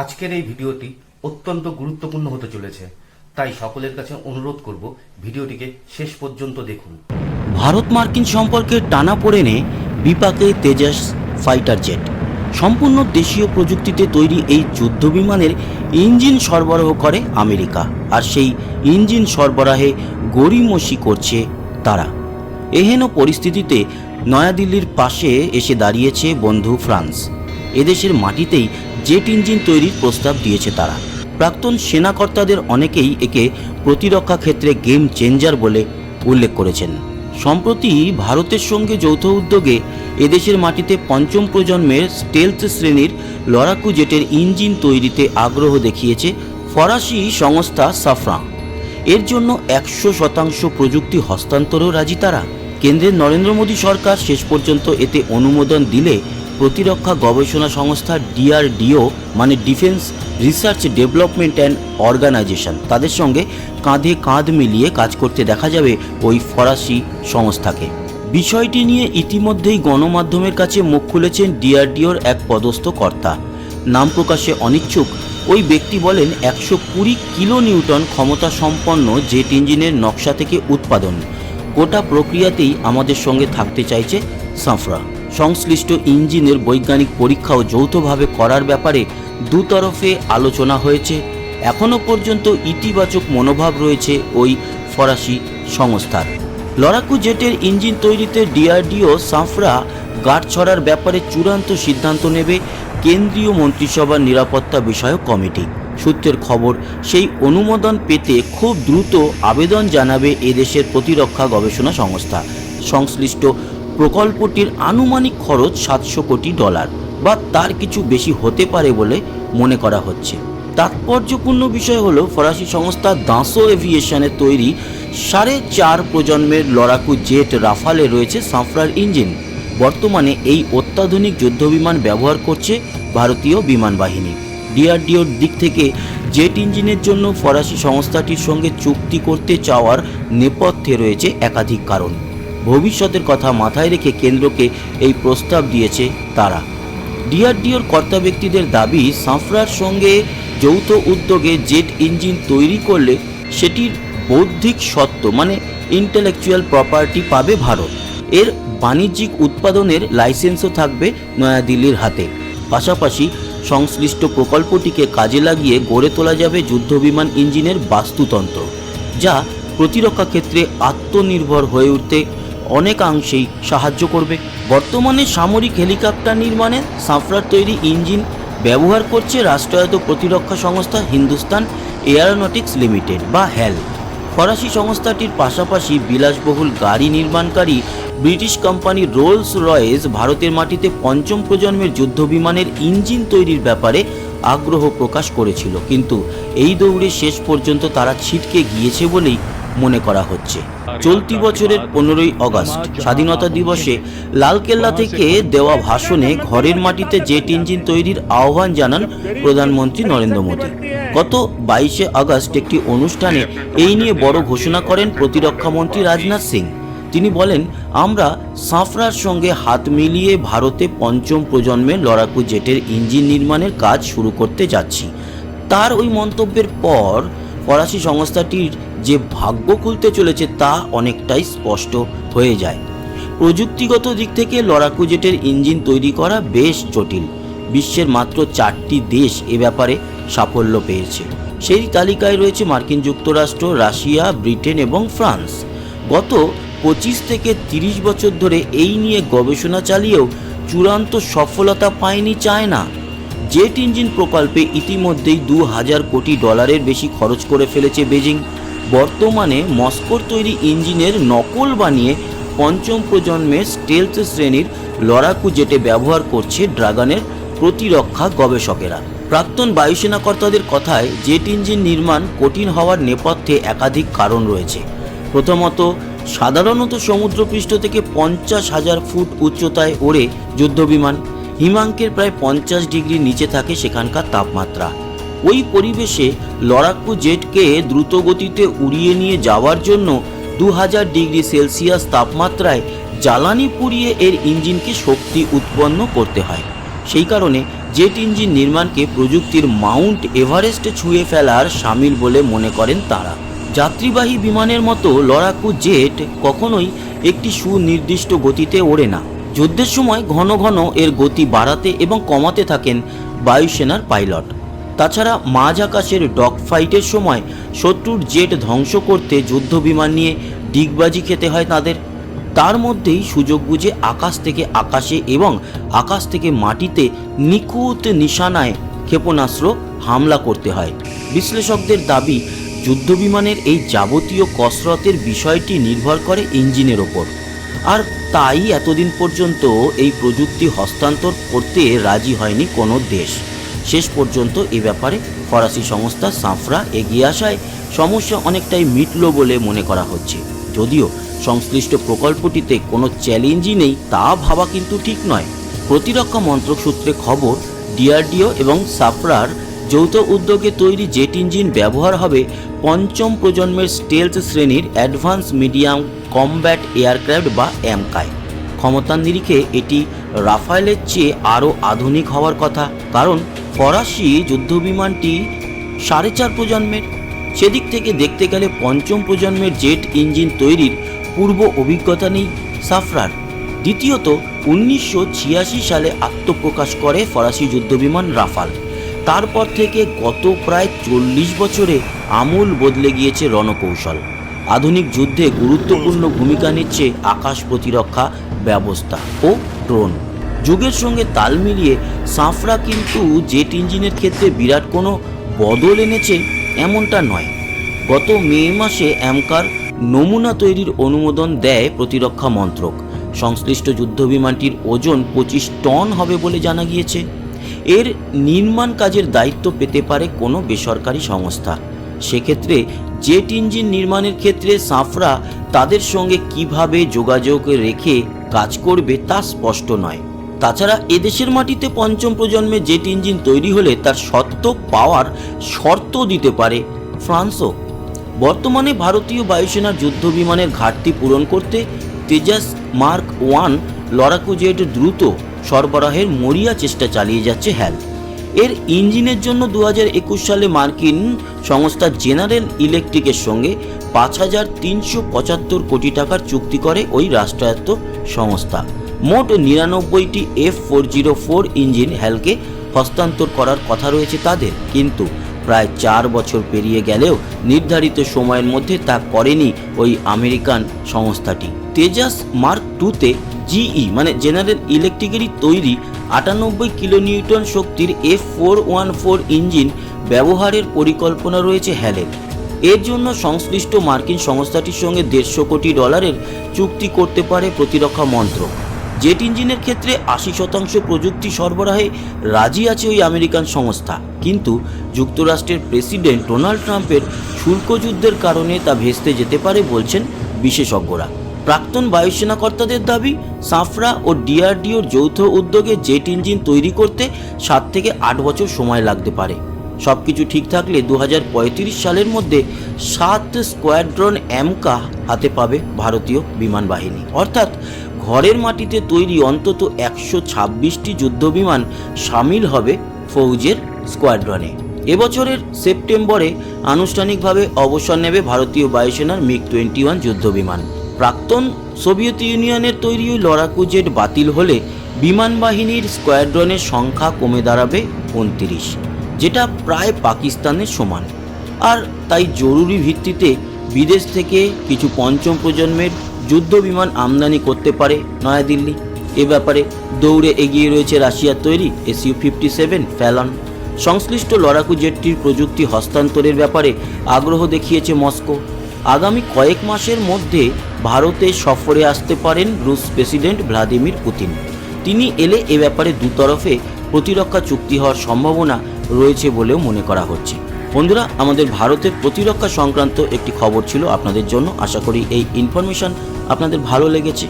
আজকের এই ভিডিওটি অত্যন্ত গুরুত্বপূর্ণ হতে চলেছে, তাই সকলের কাছে অনুরোধ করব ভিডিওটিকে শেষ পর্যন্ত দেখুন। ভারত মার্কিন সম্পর্কে টানা পড়েনে বিপাকে তেজাস ফাইটার জেট। সম্পূর্ণ দেশীয় প্রযুক্তিতে তৈরি এই যুদ্ধ বিমানের ইঞ্জিন সরবরাহ করে আমেরিকা, আর সেই ইঞ্জিন সরবরাহে গড়িমসি করছে তারা। এহেন পরিস্থিতিতে নয়াদিল্লির পাশে এসে দাঁড়িয়েছে বন্ধু ফ্রান্স। এদেশের মাটিতেই জেট ইঞ্জিন তৈরির প্রস্তাব দিয়েছে তারা। প্রাক্তন সেনাকর্তাদের অনেকেই একে প্রতিরক্ষা ক্ষেত্রে গেম চেঞ্জার বলে উল্লেখ করেছেন। সম্প্রতি ভারতের সঙ্গে যৌথ উদ্যোগে এদেশের মাটিতে পঞ্চম প্রজন্মের স্টেলথ শ্রেণির লড়াকু জেটের ইঞ্জিন তৈরিতে আগ্রহ দেখিয়েছে ফরাসি সংস্থা সাফরাং এর জন্য একশো শতাংশ প্রযুক্তি হস্তান্তরও রাজি তারা। কেন্দ্রের নরেন্দ্র মোদী সরকার শেষ পর্যন্ত এতে অনুমোদন দিলে প্রতিরক্ষা গবেষণা সংস্থা ডিআরডিও মানে defence research development and organisation তাদের সঙ্গে কাঁধে কাঁধ মিলিয়ে কাজ করতে দেখা যাবে ওই ফরাসি সংস্থাকে। বিষয়টি নিয়ে ইতিমধ্যেই গণমাধ্যমের কাছে মুখ খুলেছেন ডিআরডিওর এক পদস্থ কর্তা। নাম প্রকাশে অনিচ্ছুক, ওই ব্যক্তি বলেন একশো কুড়ি কিলো নিউটন ক্ষমতা সম্পন্ন জেট ইঞ্জিনের নকশা থেকে উৎপাদন। গোটা প্রক্রিয়াতেই আমাদের সঙ্গে থাকতে চাইছে সাফরা। সংশ্লিষ্ট ইঞ্জিনের বৈজ্ঞানিক পরীক্ষাও যৌথভাবে করার ব্যাপারে দুতরফে আলোচনা হয়েছে। এখনও পর্যন্ত ইতিবাচক মনোভাব রয়েছে ওই ফরাসি সংস্থার। লড়াকু জেটের ইঞ্জিন তৈরিতে ডিআরডিও সাফরা গার্ড ছড়ার ব্যাপারে চূড়ান্ত সিদ্ধান্ত নেবে কেন্দ্রীয় মন্ত্রিসভার নিরাপত্তা বিষয়ক কমিটি। সূত্রের খবর, সেই অনুমোদন পেতে খুব দ্রুত আবেদন জানাবে এদেশের প্রতিরক্ষা গবেষণা সংস্থা। সংশ্লিষ্ট প্রকল্পটির আনুমানিক খরচ সাতশো কোটি ডলার বা তার কিছু বেশি হতে পারে বলে মনে করা হচ্ছে। তাৎপর্যপূর্ণ বিষয় হলো, ফরাসি সংস্থা দাঁসো এভিয়েশনের তৈরি সাড়ে চার প্রজন্মের লড়াকু জেট রাফালে রয়েছে সাফরার ইঞ্জিন। বর্তমানে এই অত্যাধুনিক যুদ্ধবিমান ব্যবহার করছে ভারতীয় বিমান বাহিনী। ডিআরডিওর দিক থেকে জেট ইঞ্জিনের জন্য ফরাসি সংস্থাটির সঙ্গে চুক্তি করতে চাওয়ার নেপথ্যে রয়েছে একাধিক কারণ। ভবিষ্যতের কথা মাথায় রেখে কেন্দ্রকে এই প্রস্তাব দিয়েছে তারা। ডিআরডিওর কর্তা ব্যক্তিদের দাবি, সাফরার সঙ্গে যৌথ উদ্যোগে জেট ইঞ্জিন তৈরি করলে সেটির বৌদ্ধিক সত্ত্ব মানে ইন্টেলেকচুয়াল প্রপার্টি পাবে ভারত। এর বাণিজ্যিক উৎপাদনের লাইসেন্সও থাকবে নয়াদিল্লির হাতে। পাশাপাশি সংশ্লিষ্ট প্রকল্পটিকে কাজে লাগিয়ে গড়ে তোলা যাবে যুদ্ধবিমান ইঞ্জিনের বাস্তুতন্ত্র, যা প্রতিরক্ষা ক্ষেত্রে আত্মনির্ভর হয়ে উঠতে অনেকাংশেই সাহায্য করবে। বর্তমানে সামরিক হেলিকপ্টার নির্মাণে সাফরার তৈরি ইঞ্জিন ব্যবহার করছে রাষ্ট্রায়ত্ত প্রতিরক্ষা সংস্থা হিন্দুস্তান এয়ারোনটিক্স লিমিটেড বা হ্যাল ফরাসি সংস্থাটির পাশাপাশি বিলাসবহুল গাড়ি নির্মাণকারী ব্রিটিশ কোম্পানি রোলস রয়েস ভারতের মাটিতে পঞ্চম প্রজন্মের যুদ্ধবিমানের ইঞ্জিন তৈরির ব্যাপারে আগ্রহ প্রকাশ করেছিল। কিন্তু এই দৌড়ে শেষ পর্যন্ত তারা ছিটকে গিয়েছে বলেই মনে করা হচ্ছে। চলতি বছরের পনেরোই অগস্ট স্বাধীনতা দিবসে লালকেল্লা থেকে দেওয়া ভাষণে ঘরের মাটিতে জেট ইঞ্জিন তৈরির আহ্বান জানান প্রধানমন্ত্রী নরেন্দ্র মোদী। গত বাইশে আগস্ট একটি অনুষ্ঠানে এই নিয়ে বড় ঘোষণা করেন প্রতিরক্ষা মন্ত্রী রাজনাথ সিং। তিনি বলেন আমরা সাফরার সঙ্গে হাত মিলিয়ে ভারতে পঞ্চম প্রজন্মের লড়াকু জেটের ইঞ্জিন নির্মাণের কাজ শুরু করতে যাচ্ছি। তার ওই মন্তব্যের পর ফরাসি সংস্থাটির যে ভাগ্য খুলতে চলেছে তা অনেকটাই স্পষ্ট হয়ে যায়। প্রযুক্তিগত দিক থেকে লড়াকু জেটের ইঞ্জিন তৈরি করা বেশ জটিল। বিশ্বের মাত্র চারটি দেশ এ ব্যাপারে সাফল্য পেয়েছে। সেই তালিকায় রয়েছে মার্কিন যুক্তরাষ্ট্র, রাশিয়া, ব্রিটেন এবং ফ্রান্স। গত পঁচিশ থেকে তিরিশ বছর ধরে এই নিয়ে গবেষণা চালিয়েও চূড়ান্ত সফলতা পায়নি চায়না। জেট ইঞ্জিন প্রকল্পে ইতিমধ্যেই দু হাজার কোটি ডলারের বেশি খরচ করে ফেলেছে বেজিং। বর্তমানে মস্কোর তৈরি ইঞ্জিনের নকল বানিয়ে পঞ্চম প্রজন্মের স্টেলথ শ্রেণির লড়াকু জেটে ব্যবহার করছে ড্রাগনের প্রতিরক্ষা গবেষকেরা। প্রাক্তন বায়ুসেনা কর্তাদের কথায় জেট ইঞ্জিন নির্মাণ কঠিন হওয়ার নেপথ্যে একাধিক কারণ রয়েছে। প্রথমত, সাধারণত সমুদ্রপৃষ্ঠ থেকে পঞ্চাশ হাজার ফুট উচ্চতায় ওড়ে যুদ্ধবিমান। হিমাঙ্কের প্রায় পঞ্চাশ ডিগ্রি নিচে থাকে সেখানকার তাপমাত্রা। ওই পরিবেশে লড়াকু জেটকে দ্রুত গতিতে উড়িয়ে নিয়ে যাওয়ার জন্য দু হাজার ডিগ্রি সেলসিয়াস তাপমাত্রায় জ্বালানি পুড়িয়ে এর ইঞ্জিনকে শক্তি উৎপন্ন করতে হয়। সেই কারণে জেট ইঞ্জিন নির্মাণকে প্রযুক্তির মাউন্ট এভারেস্ট ছুঁয়ে ফেলার সামিল বলে মনে করেন তারা। যাত্রীবাহী বিমানের মতো লড়াকু জেট কখনোই একটি সুনির্দিষ্ট গতিতে ওড়ে না। যুদ্ধের সময় ঘন ঘন এর গতি বাড়াতে এবং কমাতে থাকেন বায়ুসেনার পাইলট। তাছাড়া মাঝ আকাশের ডগ ফাইটের সময় শত্রুর জেট ধ্বংস করতে যুদ্ধ বিমান নিয়ে ডিগবাজি খেতে হয় তাদের। তার মধ্যেই সুযোগ বুঝে আকাশ থেকে আকাশে এবং আকাশ থেকে মাটিতে নিখুঁত নিশানায় ক্ষেপণাস্ত্র হামলা করতে হয়। বিশ্লেষকদের দাবি, যুদ্ধবিমানের এই যাবতীয় কসরতের বিষয়টি নির্ভর করে ইঞ্জিনের ওপর। আর তাই এতদিন পর্যন্ত এই প্রযুক্তি হস্তান্তর করতে রাজি হয়নি কোনো দেশ। শেষ পর্যন্ত এ ব্যাপারে ফরাসি সংস্থা সাফরা এগিয়ে আসায় সমস্যা অনেকটাই মিটল বলে মনে করা হচ্ছে। যদিও সংশ্লিষ্ট প্রকল্পটিতে কোনো চ্যালেঞ্জই নেই, তা ভাবা কিন্তু ঠিক নয়। প্রতিরক্ষা মন্ত্রক সূত্রে খবর, ডিআরডিও এবং সাফরার যৌথ উদ্যোগে তৈরি জেট ইঞ্জিন ব্যবহার হবে পঞ্চম প্রজন্মের স্টেলথ শ্রেণির অ্যাডভান্স মিডিয়াম কমব্যাট এয়ারক্রাফট বা এমকায় ক্ষমতার নিরিখে এটি রাফায়েলের চেয়ে আরও আধুনিক হওয়ার কথা, কারণ ফরাসি যুদ্ধবিমানটি সাড়ে চার প্রজন্মের, সেদিক থেকে দেখতে গেলে পঞ্চম প্রজন্মের জেট ইঞ্জিন তৈরির পূর্ব অভিজ্ঞতা নেই সাফরার। দ্বিতীয়ত, উনিশশো ছিয়াশি সালে আত্মপ্রকাশ করে ফরাসি যুদ্ধবিমান রাফাল। তারপর থেকে গত প্রায় চল্লিশ বছরে আমূল বদলে গিয়েছে রণকৌশল। আধুনিক যুদ্ধে গুরুত্বপূর্ণ ভূমিকা নিচ্ছে আকাশ প্রতিরক্ষা ব্যবস্থা ও ড্রোন। যুগের সঙ্গে তাল মিলিয়ে সাফরা কিন্তু জেট ইঞ্জিনের ক্ষেত্রে বিরাট কোনো বদল এনেছে এমনটা নয়। গত মে মাসে অ্যামকার নমুনা তৈরির অনুমোদন দেয় প্রতিরক্ষা মন্ত্রক। সংশ্লিষ্ট যুদ্ধবিমানটির ওজন পঁচিশ টন হবে বলে জানা গিয়েছে। এর নির্মাণ কাজের দায়িত্ব পেতে পারে কোনো বেসরকারি সংস্থা। সেক্ষেত্রে জেট ইঞ্জিন নির্মাণের ক্ষেত্রে সাফরা তাদের সঙ্গে কীভাবে যোগাযোগ রেখে কাজ করবে তা স্পষ্ট নয়। তাছাড়া এদেশের মাটিতে পঞ্চম প্রজন্মে জেট ইঞ্জিন তৈরি হলে তার সত্ত্ব পাওয়ার শর্ত দিতে পারে ফ্রান্সও। বর্তমানে ভারতীয় বায়ুসেনার যুদ্ধ বিমানের ঘাটতি পূরণ করতে তেজাস মার্ক ওয়ান লড়াকু জেট দ্রুত সরবরাহের মরিয়া চেষ্টা চালিয়ে যাচ্ছে হ্যাল। এর ইঞ্জিনের জন্য দু হাজার একুশ সালে মার্কিন সংস্থা জেনারেল ইলেকট্রিকের সঙ্গে পাঁচ হাজার তিনশো পঁচাত্তর কোটি টাকার চুক্তি করে ওই রাষ্ট্রায়ত্ত সংস্থা। মোট নিরানব্বইটি F four zero four engine হ্যালকে হস্তান্তর করার কথা রয়েছে তাদের। কিন্তু প্রায় চার বছর পেরিয়ে গেলেও নির্ধারিত সময়ের মধ্যে তা করেনি ওই আমেরিকান সংস্থাটি। তেজাস মার্ক টুতে জিই মানে জেনারেল ইলেকট্রিকেরই তৈরি আটানব্বই কিলোনিউটন শক্তির F four one four engine ব্যবহারের পরিকল্পনা রয়েছে হ্যালের। এর জন্য সংশ্লিষ্ট মার্কিন সংস্থাটির সঙ্গে দেড়শো কোটি ডলারের চুক্তি করতে পারে প্রতিরক্ষা মন্ত্রক। জেট ইঞ্জিনের ক্ষেত্রে আশি শতাংশ প্রযুক্তি সরবরাহে রাজি আছে ওই আমেরিকান সংস্থা। কিন্তু যুক্তরাষ্ট্রের প্রেসিডেন্ট ডোনাল্ড ট্রাম্পের শুল্ক যুদ্ধের কারণে তা ভেস্তে যেতে পারে বলছেন বিশেষজ্ঞরা। প্রাক্তন বায়ুসেনা কর্তাদের দাবি, সাফরা ও ডিআরডিওর যৌথ উদ্যোগে জেট ইঞ্জিন তৈরি করতে সাত থেকে আট বছর সময় লাগতে পারে। সব কিছু ঠিক থাকলে দু হাজার পঁয়ত্রিশ সালের মধ্যে সাত স্কোয়াড্রন অ্যামকা হাতে পাবে ভারতীয় বিমান বাহিনী। অর্থাৎ ঘরের মাটিতে তৈরি অন্তত একশো ছাব্বিশটি যুদ্ধবিমান সামিল হবে ফৌজের স্কোয়াড্রনে। এবছরের সেপ্টেম্বরে আনুষ্ঠানিকভাবে অবসর নেবে ভারতীয় বায়ুসেনার মিগ টোয়েন্টি ওয়ান যুদ্ধবিমান। প্রাক্তন সোভিয়েত ইউনিয়নের তৈরি লড়াকু জেট বাতিল হলে বিমান বাহিনীর স্কোয়াড্রনের সংখ্যা কমে দাঁড়াবে উনত্রিশ, যেটা প্রায় পাকিস্তানের সমান। আর তাই জরুরি ভিত্তিতে বিদেশ থেকে কিছু পঞ্চম প্রজন্মের যুদ্ধ বিমান আমদানি করতে পারে নয়াদিল্লি। এ ব্যাপারে দৌড়ে এগিয়ে রয়েছে রাশিয়ার তৈরি এসইউ ফিফটি সেভেন ফ্যালন। সংশ্লিষ্ট লড়াকু জেটটির প্রযুক্তি হস্তান্তরের ব্যাপারে আগ্রহ দেখিয়েছে মস্কো। আগামী কয়েক মাসের মধ্যে ভারতে সফরে আসতে পারেন রুশ প্রেসিডেন্ট ভ্লাদিমির পুতিন। তিনি এলে এ ব্যাপারে দুতরফে প্রতিরক্ষা চুক্তি হওয়ার সম্ভাবনা রয়েছে বলেও মনে করা হচ্ছে। বন্ধুরা, আমাদের ভারতের প্রতিরক্ষা সংক্রান্ত একটি খবর ছিল আপনাদের জন্য। আশা করি এই ইনফরমেশন আপনাদের ভালো লেগেছে।